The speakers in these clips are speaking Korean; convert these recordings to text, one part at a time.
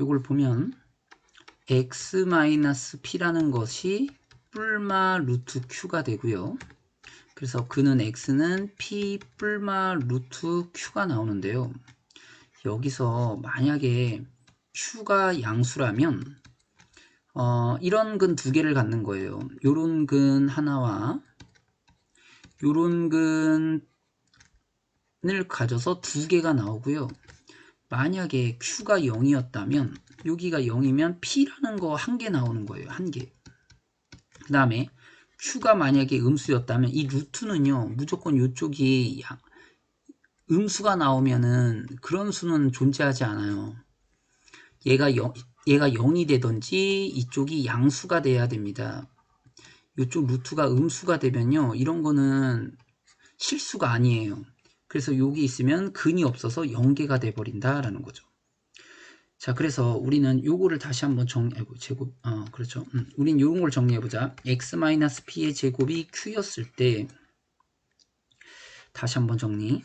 이걸 보면 x-p라는 것이 뿔마 루트 q가 되고요. 그래서 그는 x는 p 뿔마 루트 q가 나오는데요. 여기서 만약에 q가 양수라면 어, 이런 근 두 개를 갖는 거예요. 요런 근 하나와 요런 근을 가져서 두 개가 나오고요. 만약에 q가 0이었다면 여기가 0이면 p라는 거 한 개 나오는 거예요. 한 개. 그 다음에 q가 만약에 음수였다면 이 루트는요. 무조건 이쪽이 양, 음수가 나오면은 그런 수는 존재하지 않아요. 얘가 0, 얘가 0이 되든지 이쪽이 양수가 돼야 됩니다. 이쪽 루트가 음수가 되면요. 이런 거는 실수가 아니에요. 그래서 여기 있으면 근이 없어서 0개가 돼버린다라는 거죠. 자, 그래서 우리는 요거를 다시 한번 정리, 아이고, 제곱, 어, 그렇죠. 음, 우린 요런 걸 정리해보자. x-p의 제곱이 q였을 때, 다시 한번 정리.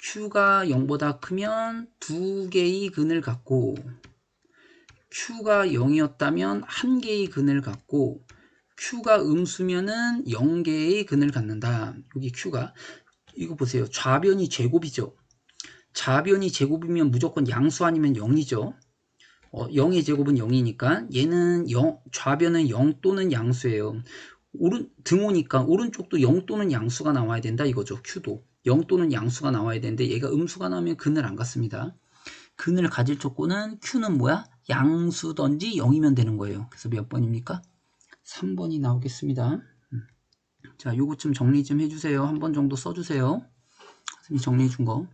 q가 0보다 크면 두 개의 근을 갖고, q가 0이었다면 한 개의 근을 갖고, q가 음수면은 0개의 근을 갖는다. 여기 q가. 이거 보세요. 좌변이 제곱이죠. 좌변이 제곱이면 무조건 양수 아니면 0이죠. 어, 0의 제곱은 0이니까 얘는 0, 좌변은 0 또는 양수예요. 오른 등호니까 오른쪽도 0 또는 양수가 나와야 된다 이거죠. q도 0 또는 양수가 나와야 되는데 얘가 음수가 나오면 근을 안 갖습니다. 근을 가질 조건은 q는 뭐야? 양수든지 0이면 되는 거예요. 그래서 몇 번입니까? 3번이 나오겠습니다. 음. 자, 요거 좀 정리 좀 해주세요. 한 번 정도 써주세요. 선생님이 정리해 준 거.